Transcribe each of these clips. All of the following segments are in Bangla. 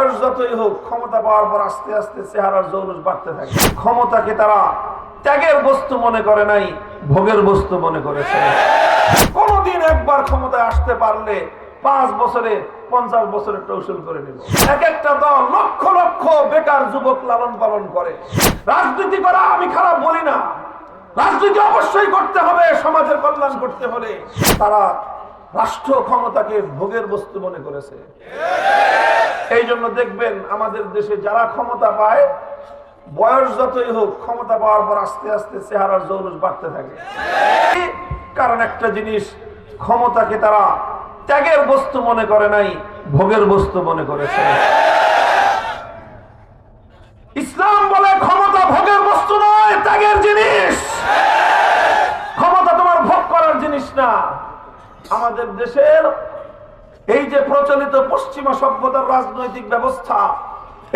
বয়স যতই হোক, ক্ষমতা পাওয়ার পর আস্তে আস্তে চেহারার জৌলুস বাড়তে থাকে। ক্ষমতাকে তারা ত্যাগের বস্তু মনে করে নাই, ভোগের বস্তু মনে করেছে। কোনদিন একবার ক্ষমতায় আসতে পারলে পাঁচ বছরে, পঞ্চাশ বছরের টৌসুল করে নিল এক একটা দল লক্ষ লক্ষ বেকার যুবক লালন পালন করে। রাজনীতি করা আমি খারাপ বলি না। রাজনীতি অবশ্যই করতে হবে, সমাজের কল্যাণ করতে হলে। তারা রাষ্ট্র ক্ষমতাকে ভোগের বস্তু মনে করেছে। এই জন্য দেখবেন আমাদের দেশে যারা ক্ষমতা পায়, বয়স যতই হোক, ক্ষমতা পাওয়ার পর আস্তে আস্তে চেহারার জৌলুস বাড়তে থাকে। কারণ একটা জিনিস, ক্ষমতাকে তারা ত্যাগের বস্তু মনে করে নাই, ভোগের বস্তু মনে করেছে। ইসলাম বলে ক্ষমতা ভোগের বস্তু নয়, ত্যাগের জিনিস। ক্ষমতা তোমার ভোগ করার জিনিস না। আমাদের দেশের এই যে প্রচলিত পশ্চিমা সভ্যতার রাজনৈতিক ব্যবস্থা,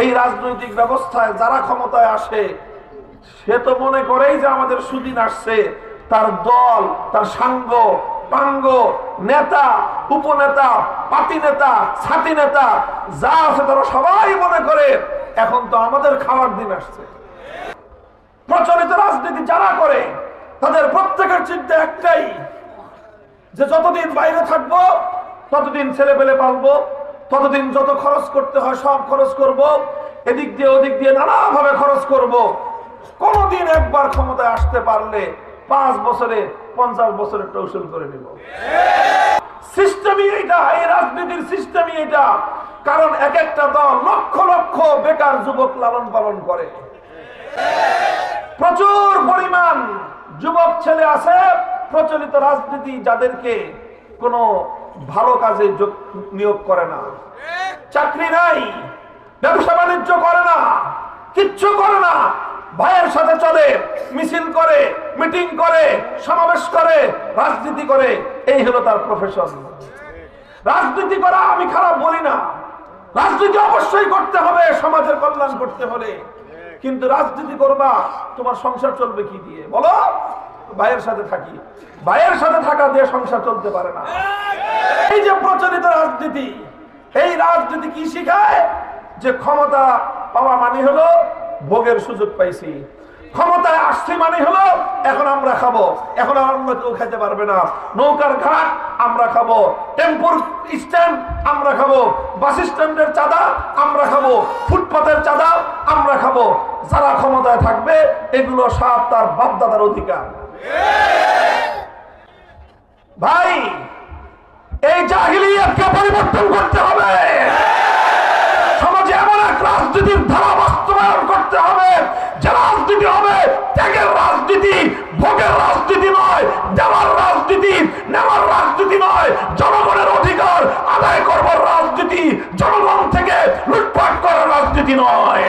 এই রাজনৈতিক ব্যবস্থায় যারা ক্ষমতায় আসে, সে তো মনে করেই যে আমাদের সুদিন আসছে। তার দল, তার সাঙ্গ, পাঙ্গ, নেতা, উপনেতা, পাতি নেতা, ছাতি নেতা, যা আছে তারা সবাই মনে করে, এখন তো আমাদের খাওয়ার দিন আসছে। প্রচলিত রাজনীতি যারা করে, তাদের প্রত্যেকের চিন্তা একটাই, যে যতদিন বাইরে থাকব ততদিন ছেলে পেলে পালবো, ততদিন যত খরচ করতে হয় সব খরচ করব, এদিক দিয়ে ওদিক দিয়ে নানাভাবে খরচ করব। কোনদিন একবার ক্ষমতায় আসতে পারলে পাঁচ বছরে, পঞ্চাশ বছরের টৌসুল করে নিব। সিস্টেমই এটা এই রাজনীতির সিস্টেমই এটা কারণ এক একটা দল লক্ষ লক্ষ বেকার যুবক লালন পালন করে। প্রচুর পরিমাণ যুবক ছেলে আছে, প্রচলিত রাজনীতি যাদেরকে কোনো ভালো কাজে নিয়োগ করে না। চাকরি নাই, ব্যবসা বাণিজ্য করে না, কিচ্ছু করে না। ভাইয়ের সাথে চলে, মিছিল করে, মিটিং করে, সমাবেশ করে, রাজনীতি করে, এই হলো তার প্রফেশন রাজনীতি করা আমি খারাপ বলি না। রাজনীতি অবশ্যই করতে হবে, সমাজের কল্যাণ করতে হলে। কিন্তু রাজনীতি করবা, তোমার সংসার চলবে কি দিয়ে? বলো, ভাইয়ের সাথে থাকি। ভাইয়ের সাথে থাকা দিয়ে সংসার চলতে পারে না। এই যে প্রচলিত রাজনীতি, এই রাজনীতি কি শিখায়? যে ক্ষমতা পাওয়া মানে হলো ভোগের সুযোগ পাইছি। ক্ষমতায় আসছি মানে হলো এখন আমরা খাব, এখন আর অন্য কেউ খেতে পারবে না। নৌকার ঘাট আমরা খাব, টেম্পুর স্ট্যান্ড আমরা খাব, বাস স্ট্যান্ডের চাঁদা আমরা খাব, ফুটপাতের চাঁদা আমরা খাব। যারা ক্ষমতায় থাকবে, এগুলো সব তার বাপদাদার অধিকার। ভাই এই জাহিলিয়াতকে পরিবর্তন করতে হবে। সমাজে এমন এক রাজনীতির ধারা বাস্তবায়ন করতে হবে। যে রাজনীতি হবে ত্যাগের রাজনীতি, ভোগের রাজনীতি নয়, দেওয়ার রাজনীতি, নেওয়ার রাজনীতি নয়। জনগণের অধিকার আদায় করবার রাজনীতি, জনগণ থেকে লুটপাট করার রাজনীতি নয়।